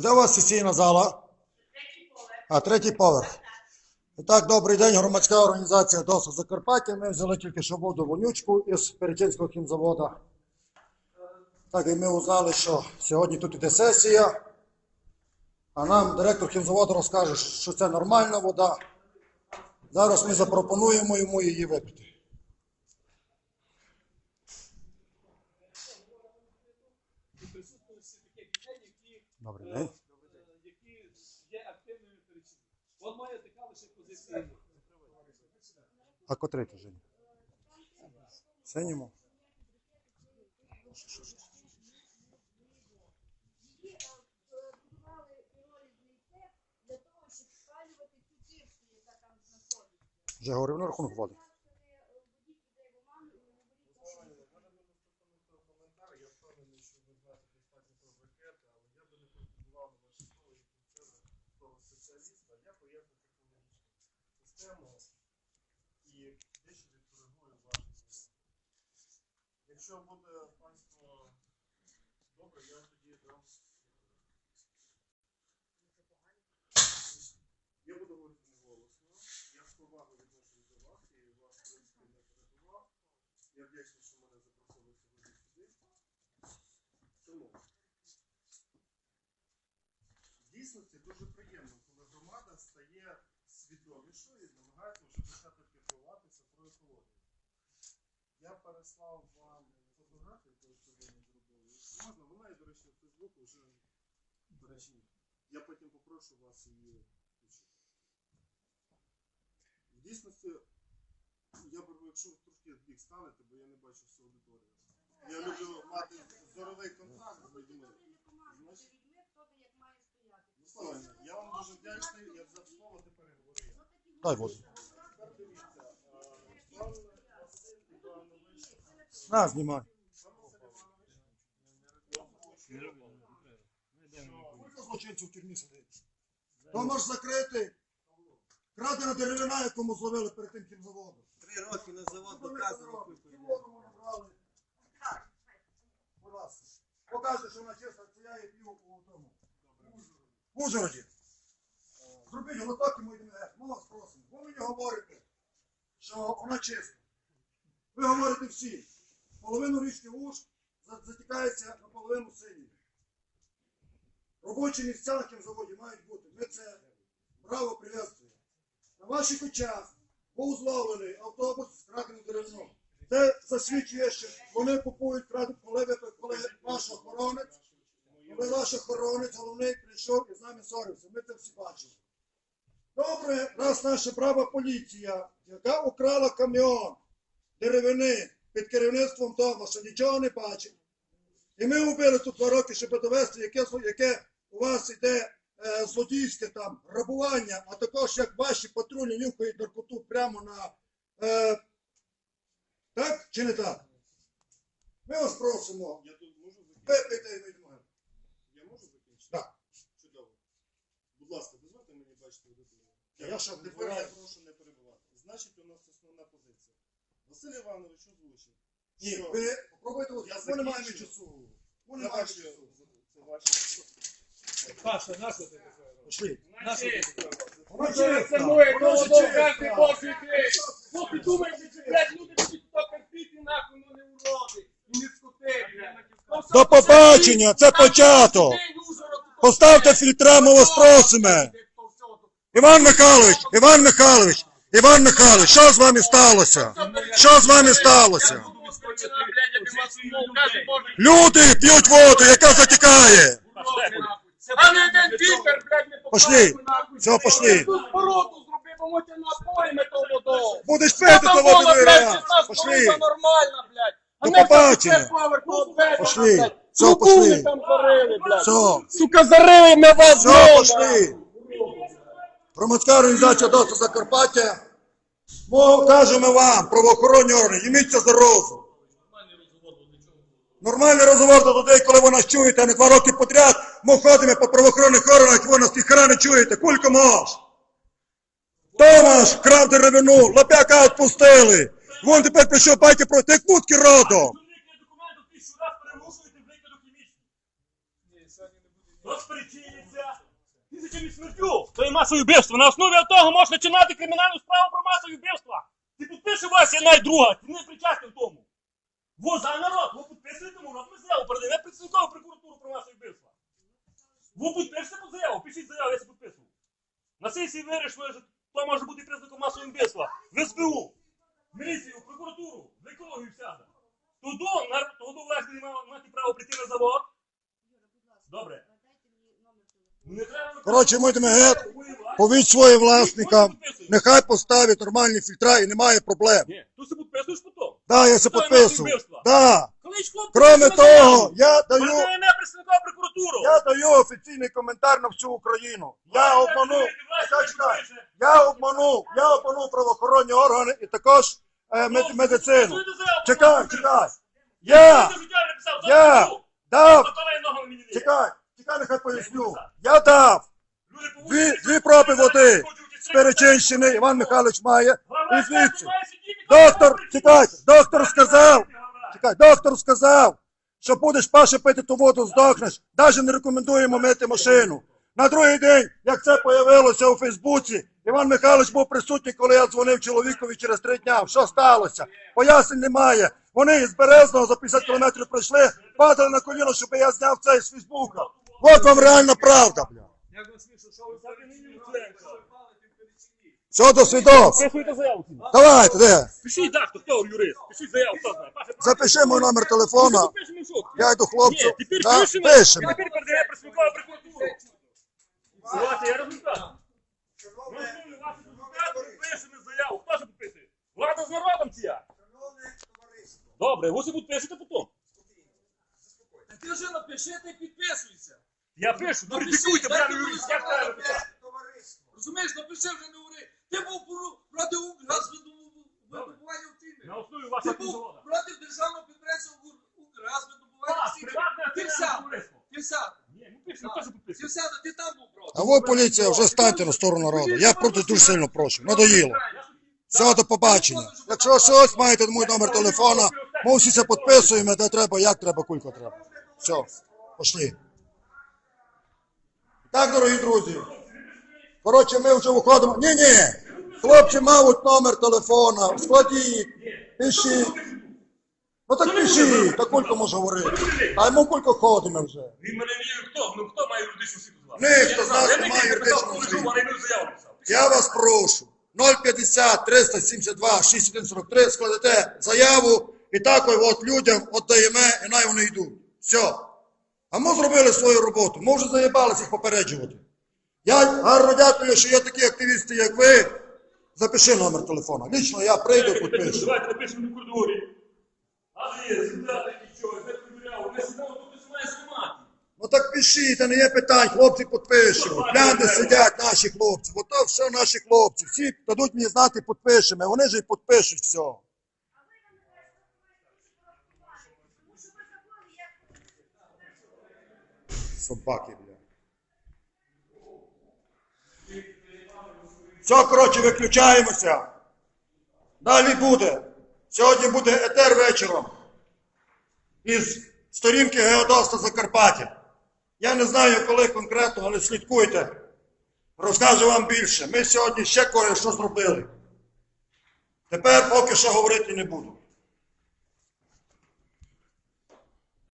А де у вас сесійна зала? А, третій поверх. І так, добрий день, громадська організація ДОСу Закарпаття. Ми взяли тільки що воду вонючку із Перечинського хімзавода. Так, і ми узнали, що сьогодні тут іде сесія. А нам директор хімзаводу розкаже, що це нормальна вода. Зараз ми запропонуємо йому її випити. присутності таких людей, які, Добрий е, день. е, які є активними перечинами. От має така лише позиція. А котрий яка там знаходиться. Вже говорив на рахунок води. Вводіть людей в оману і не говоріть, що коментар. Я впевнений, що ви знаєте достатньо про ракети, але я би не претендував на ваші слово і включили того спеціаліста. Я поясню технологічну систему і дещо відкоригую ваші слова. Якщо буде панство добре, я тоді дам. Я буду говорити голосно. Я з повагою відношусь до вас і вас, в принципі, не перебував. Я вдячний, що мене запросили сьогодні сюди. Тому в дійсності дуже приємно, коли громада стає свідомішою і намагається вже почати піклуватися про екологію. Я переслав вам фотографію, яку сьогодні зробили. Можна, вона є, до речі, в Фейсбуку вже до речі. Я потім попрошу вас її включити. В дійсності, я беру, якщо ви трошки в бік станете, бо я не бачу всю аудиторію. Я люблю мати зоровий контакт з людьми. Ну, Славе, я вам дуже вдячний, я взяв слово, тепер говорю я. Дай воду. Тепер дивіться, е, пан Василь Іванович, На, знімай. Скільки злочинців в тюрмі сидить? То може закрити. Крадена деревина, якому зловили перед тим хімзаводом. Три роки на завод ласка. Покажете, що вона чиста, це я її п'ю у тому. В Ужгороді. Зробіть глоток і ми йдемо геть. Ми вас просимо. Ви мені говорите, що вона чиста. Ви говорите всі. Половину річки Уж за- затікається наполовину синій. Робочі місця на хімзаводі мають бути. Ми це браво приветствуємо. На ваших очах був зловлений автобус з краденим деревном. Це засвідчує, що вони купують краден, коли, ви, коли ваш охоронець, коли ваш охоронець головний прийшов і з нами сорився. Ми це всі бачили. Добре, раз наша права поліція, яка украла кам'ян деревини під керівництвом того, що нічого не бачить. І ми вбили тут два роки, щоб довести, яке, яке у вас йде е, злодійське там грабування, а також як ваші патрулі нюхають наркоту прямо на. Е, так чи не так? Ми вас просимо. я тут можу закінчити? Випийте і. Я можу закінчити? Так. Чудово. Будь ласка, дозвольте мені бачити. Я ще Тепер я прошу не перебувати. Значить, у нас. Василь Іванович озвучив. Ні, що ви попробуйте, Я ми не маємо закінчую. часу. Ми не це маємо ваші, часу. це ваші Паша, наша ти? Пішли. Наша ти Це моє Вона коло чиста. кожний божий день. Поки думаєте, що, блядь, люди будуть то терпіти, нахуй, ну не уроди. І не скоти, блядь. До побачення, це початок. Поставте фільтра, ми вас просимо. Іван Михайлович, Іван Михайлович, Іван Михайлович, що з вами сталося? Що з вами сталося? Люди п'ють воду, яка затікає. Не не Пошли. Все, пошли. Будеш пити то раз. 16 Пошли. До побачення. Пошли. Все, пошли. Все, Сука, зарили ми вас, все, пошли. Громадська організація ДОСТу Закарпаття. Ми кажемо вам, правоохоронні органи, йміться за розум. Нормальний розговор до людей, коли ви нас чуєте, а не два роки подряд ми ходимо по правоохоронних органах, ви нас ніхера не чуєте, кулько мож. Томаш крав деревину, лапяка відпустили. Вон тепер прийшов батько проти як мутки родом. розпорядчиться тисячами смертю. То є масове вбивство. На основі того можна починати кримінальну справу про масове вбивство. Ти підпиши вас, я найдруга, ти не причасний в тому. Во за народ, ви підписуєте от ми заяву передаємо. Представникову прокуратуру про масове вбивство. Ви підпишете під заяву, пишіть заяву, я це підписую. На сесії вирішили, що то може бути признаком масового вбивства. В СБУ, в міліцію, в прокуратуру, в екологію всяка. Туди, на, туди власне не мати право прийти на завод. Добре. дайте мені номер телефону. Ну, Не треба Коротше, ми йдемо геть. Повідь своїм власникам, нехай поставлять нормальні фільтра і немає проблем. Ні, ти це підписуєш потім. Да, я це підписую. Да. Кроме того, я даю, я даю офіційний коментар на всю Україну. Я обманув, я обманув, я обманув правоохоронні органи і також е, мед- медицину. Чекай, чекай. Я Я дав, чекай, чекай, нехай поясню. Я дав дві, дві проби води з Перечинщини, Іван Михайлович має. І звідси. Доктор, чекайте, доктор сказав, чекай, доктор сказав, що будеш паше пити ту воду, здохнеш. Навіть не рекомендуємо мити машину. На другий день, як це появилося у Фейсбуці, Іван Михайлович був присутній, коли я дзвонив чоловікові через три дня. Що сталося? Пояснень немає. Вони з Березного за 50 кілометрів пройшли, падали на коліно, щоб я зняв це з Фейсбука. От вам реальна правда, бля. Як вас що ви Все, до заяву. Давайте, де? Пишіть, так, хто юрист. Пишіть заяву, хто знає. Запиши мій номер телефона. Що? Я йду хлопцю. Ні, тепер Да, пишемо. пишемо. Тепер передає представникова прокуратуру. Давайте, я результат. На основі ваших результатів пишемо заяву. Хто ж підписує? Влада з народом чи я? Добре, ви собі підпишете потім. Ти вже напиши, ти підписуйся. Я пишу, дай бля, мені юрист, як треба. Розумієш, напиши вже не говори. Ти був проти газвидобування в Києві. На основі Ти був проти державного підприємства газвидобування Так, в Києві. приватне Ти акціонерне вся, товариство. ти вся, Ні, ну пишемо, хто ж ти підписує? вся, ти там був проти. А ви, поліція, вже станьте на сторону народу. Я проти дуже сильно прошу. Надоїло. Все, до побачення. Якщо щось маєте мій номер телефона, ми всі це підписуємо, де треба, як треба, кулько треба. Все, пішли. Так, дорогі друзі. Коротше, ми вже виходимо. Ні, ні. Хлопці мають номер телефона, складіть, пишіть. Ну так пишіть, так кулько може говорити. А ми кулько ходимо вже. Він мене не вірив, хто? Ну хто має юридичну освіту? Ніхто з нас не має юридичну освіту. Я вас прошу. 050 372 6143 складете заяву і так от людям віддаємо, і най вони йдуть. Все. А ми зробили свою роботу. Ми вже заїбалися їх попереджувати. Я гарно дякую, що є такі активісти, як ви. Запиши номер телефона. Лічно я прийду, підпишу. Давайте напишемо в коридорі. А є, результати нічого, не перевіряв, не сидимо, тут має знімати. Ну так пишіть, та не є питань, хлопці підпишуть. Глянь, де сидять наші хлопці. Бо то все наші хлопці. Всі дадуть мені знати, підпишемо. Вони ж і підпишуть все. Тому що ви забули, як Собаки, бля. Все, коротше, виключаємося. Далі буде. Сьогодні буде етер вечором. Із сторінки Геодоста Закарпаття. Я не знаю, коли конкретно, але слідкуйте. Розкажу вам більше. Ми сьогодні ще кое-що зробили. Тепер поки що говорити не буду.